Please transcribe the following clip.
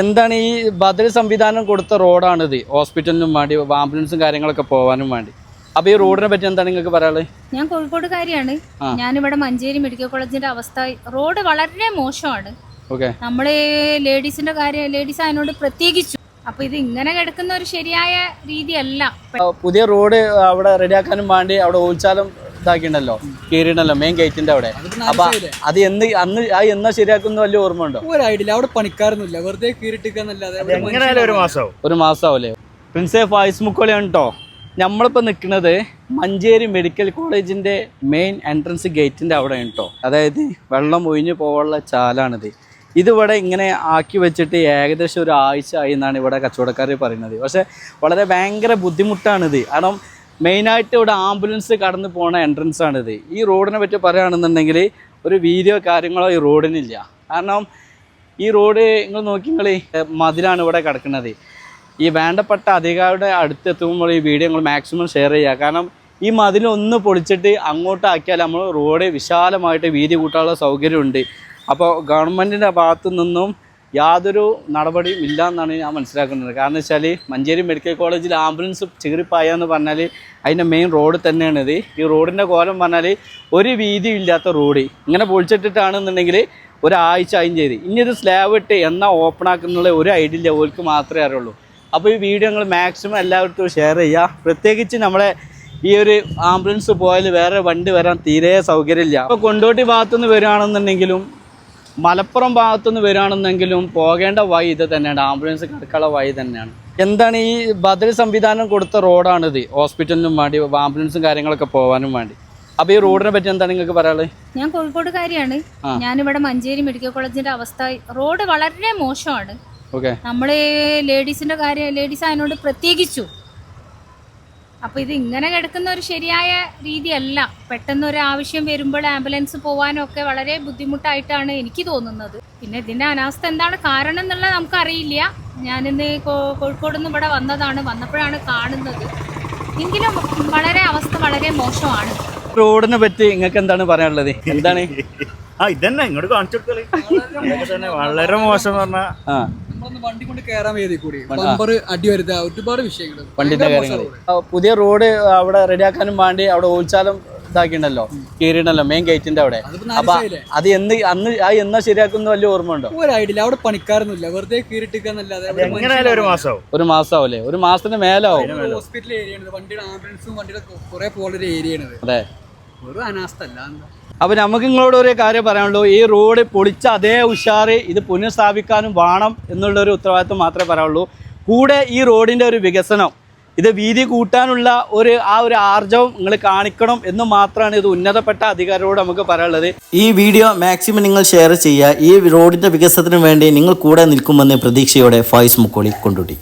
എന്താണ് ഈ ബദൽ സംവിധാനം കൊടുത്ത റോഡാണിത്? ഹോസ്പിറ്റലിനും വേണ്ടി ആംബുലൻസും കാര്യങ്ങളൊക്കെ പോകാനും വേണ്ടി. അപ്പൊ ഈ റോഡിനെ പറ്റി എന്താണ് നിങ്ങൾക്ക് പറയാനുള്ളത് ഞാൻ കോഴിക്കോട് കാര്യമാണ് ഞാനിവിടെ മഞ്ചേരി മെഡിക്കൽ കോളേജിന്റെ അവസ്ഥ റോഡ് വളരെ മോശമാണ്. നമ്മൾ ലേഡീസിന്റെ കാര്യം ലേഡീസ് അതിനോട് പ്രത്യേകിച്ചു. അപ്പൊ ഇത് ഇങ്ങനെ കിടക്കുന്ന ഒരു ശരിയായ രീതിയല്ല. പുതിയ റോഡ് അവിടെ റെഡിയാക്കാനും വേണ്ടി അവിടെ ഓൽച്ചാലം ഇതാക്കിയിട്ടുണ്ടല്ലോ കീറിണ്ടല്ലോ മെയിൻ ഗേറ്റിന്റെ അവിടെ. അപ്പൊ അത് എന്ന് അന്ന് ആ എന്നാ ശരിയാക്കുന്ന വലിയ ഓർമ്മ ഉണ്ടോ അവിടെ പണിക്കാരൊന്നുമില്ല വെറുതെ കീറിട്ടിക്കാന്നല്ലാതെ ഒരു മാസാവും. ഒരു പ്രിൻസെ ഫായിസ് മുക്കോളിയാണ് കേട്ടോ നമ്മളിപ്പോൾ നിൽക്കുന്നത് മഞ്ചേരി മെഡിക്കൽ കോളേജിന്റെ മെയിൻ എൻട്രൻസ് ഗേറ്റിന്റെ അവിടെ കേട്ടോ അതായത് വെള്ളം ഒഴിഞ്ഞു പോകാനുള്ള ചാലാണിത്. ഇതിവിടെ ഇങ്ങനെ ആക്കി വെച്ചിട്ട് ഏകദേശം ഒരു ആഴ്ച ആയി എന്നാണ് ഇവിടെ കച്ചവടക്കാർ പറയുന്നത്. പക്ഷേ വളരെ ഭയങ്കര ബുദ്ധിമുട്ടാണിത്. കാരണം മെയിനായിട്ട് ഇവിടെ ആംബുലൻസ് കടന്നു പോകുന്ന എൻട്രൻസ് ആണിത്. ഈ റോഡിനെ പറ്റി പറയുകയാണെന്നുണ്ടെങ്കിൽ ഒരു വീഡിയോ കാര്യങ്ങളോ ഈ റോഡിനില്ല. കാരണം ഈ റോഡ് നിങ്ങൾ നോക്കി നിങ്ങൾ മതിലാണ് ഇവിടെ കിടക്കുന്നത്. ഈ വേണ്ടപ്പെട്ട അധികാരിയുടെ അടുത്ത് എത്തുമ്പോൾ ഈ വീഡിയോ നിങ്ങൾ മാക്സിമം ഷെയർ ചെയ്യുക. കാരണം ഈ മതിലൊന്ന് പൊളിച്ചിട്ട് അങ്ങോട്ടാക്കിയാൽ നമ്മൾ റോഡ് വിശാലമായിട്ട് വീതി കൂട്ടാനുള്ള സൗകര്യമുണ്ട്. അപ്പോൾ ഗവൺമെന്റിന്റെ ഭാഗത്തു നിന്നും യാതൊരു നടപടിയും ഇല്ല എന്നാണ് ഞാൻ മനസ്സിലാക്കുന്നത്. കാരണം വെച്ചാൽ മഞ്ചേരി മെഡിക്കൽ കോളേജിൽ ആംബുലൻസ് ചീറിപ്പായ എന്ന് പറഞ്ഞാൽ അതിന്റെ മെയിൻ റോഡ് തന്നെയാണ് ഇത് ഈ റോഡിന്റെ കോലം പറഞ്ഞാൽ ഒരു വീതി ഇല്ലാത്ത റോഡ്. ഇങ്ങനെ പൊളിച്ചിട്ടിട്ടാണെന്നുണ്ടെങ്കിൽ ഒരാഴ്ച അതിന് ചെയ്ത്. ഇനി ഇത് സ്ലാബ് ഇട്ട് എന്നാൽ ഓപ്പൺ ആക്കുന്നുള്ള ഒരു ഐഡിയ ഇല്ല. ഓർക്ക് മാത്രമേ അറിയുള്ളൂ. അപ്പോൾ ഈ വീഡിയോ നിങ്ങൾ മാക്സിമം എല്ലാവർക്കും ഷെയർ ചെയ്യുക പ്രത്യേകിച്ച് നമ്മളെ ഈ ഒരു ആംബുലൻസ് പോയാൽ വേറെ വണ്ടി വരാൻ തീരെ സൗകര്യമില്ല. അപ്പോൾ കൊണ്ടോട്ടി ഭാഗത്തുനിന്ന് വരികയാണെന്നുണ്ടെങ്കിലും മലപ്പുറം ഭാഗത്തുനിന്ന് വരികയാണെന്നെങ്കിലും പോകേണ്ട വഴി ഇത് തന്നെയാണ്. ആംബുലൻസ് കിടക്കാനുള്ള വഴി തന്നെയാണ്. എന്താണ് ഈ ബദൽ സംവിധാനം കൊടുത്ത റോഡാണിത് ഹോസ്പിറ്റലിനും വേണ്ടി ആംബുലൻസും കാര്യങ്ങളൊക്കെ പോകാനും വേണ്ടി. അപ്പൊ ഈ റോഡിനെ പറ്റി എന്താണ് നിങ്ങൾക്ക് പറയാനുള്ളത്? ഞാൻ കോഴിക്കോടുകാരിയാണ് ആ. ഞാനിവിടെ മഞ്ചേരി മെഡിക്കൽ കോളേജിന്റെ അവസ്ഥ റോഡ് വളരെ മോശമാണ്. നമ്മൾ ലേഡീസിന്റെ കാര്യം ലേഡീസ് അതിനോട് പ്രത്യേകിച്ചു. അപ്പൊ ഇത് ഇങ്ങനെ കിടക്കുന്ന ഒരു ശരിയായ രീതിയല്ല. പെട്ടെന്ന് ഒരു ആവശ്യം വരുമ്പോൾ ആംബുലൻസ് പോകാനൊക്കെ ഒക്കെ വളരെ ബുദ്ധിമുട്ടായിട്ടാണ് എനിക്ക് തോന്നുന്നത്. പിന്നെ ഇതിന്റെ അനാസ്ഥ എന്താണ് കാരണം എന്നുള്ളത് നമുക്കറിയില്ല. ഞാനിന്ന് കോ- കോഴിക്കോട് നിന്ന് ഇവിടെ വന്നതാണ്. വന്നപ്പോഴാണ് കാണുന്നത്. എങ്കിലും വളരെ അവസ്ഥ വളരെ മോശമാണ്. റോഡിനെ പറ്റി നിങ്ങൾക്ക് എന്താണ് പറയാനുള്ളത്? എന്താണ്? ആ ഇതന്നെ. ഇങ്ങോട്ട് കാണിച്ചു വളരെ മോശം എന്ന് പറഞ്ഞാൽ ആ. നമ്മളൊന്ന് വണ്ടി കൊണ്ട് കയറാൻ വേദി കൂടി. ബമ്പർ അടി ഒരുപാട് വിഷയങ്ങൾ വണ്ടിന്റെ കാര്യങ്ങൾ പുതിയ റോഡ് അവിടെ റെഡിയാക്കാനും വേണ്ടി അവിടെ ഓൽച്ചാലം ഇതാക്കിണ്ടല്ലോ കീറിണ്ടല്ലോ മെയിൻ ഗേറ്റിന്റെ അവിടെ. അപ്പൊ അത് എന്ന് അന്ന് ആ എന്നാ ശരിയാക്കുന്ന വലിയ ഓർമ്മ ഉണ്ടോ അവിടെ പണിക്കാരൊന്നുമില്ല. വെറുതെ കീറിട്ടിക്കാന്നല്ലാതെ ഒരു മാസം ഒരു മാസാവൂലേ? ഒരു മാസത്തിന് മേലാവും. ഹോസ്പിറ്റൽ ഏരിയ വണ്ടിയുടെ ആംബുലൻസും വണ്ടിയുടെ കുറെ പോലൊരു ആണ് അതെ. ഒരു അനാസ്ഥ അല്ല എന്താ അപ്പൊ നമുക്ക് നിങ്ങളോട് ഒരു കാര്യം പറയാനുള്ളൂ. ഈ റോഡ് പൊളിച്ച അതേ ഉഷാറ് ഇത് പുനഃസ്ഥാപിക്കാനും വേണം എന്നുള്ളൊരു ഉത്തരവാദിത്വം മാത്രമേ പറയാനുള്ളൂ. കൂടെ ഈ റോഡിന്റെ ഒരു വികസനം ഇത് വീതി കൂട്ടാനുള്ള ഒരു ആ ഒരു ആർജവം നിങ്ങൾ കാണിക്കണം എന്ന് മാത്രമാണ് ഇത് ഉന്നതപ്പെട്ട അധികാരികളോട് നമുക്ക് പറയാനുള്ളത്. ഈ വീഡിയോ മാക്സിമം നിങ്ങൾ ഷെയർ ചെയ്യുക. ഈ റോഡിന്റെ വികസനത്തിന് വേണ്ടി നിങ്ങൾ കൂടെ നിൽക്കുമെന്ന് പ്രതീക്ഷയോടെ ഫായിസ് മുക്കോളി കൊണ്ടുട്ടി.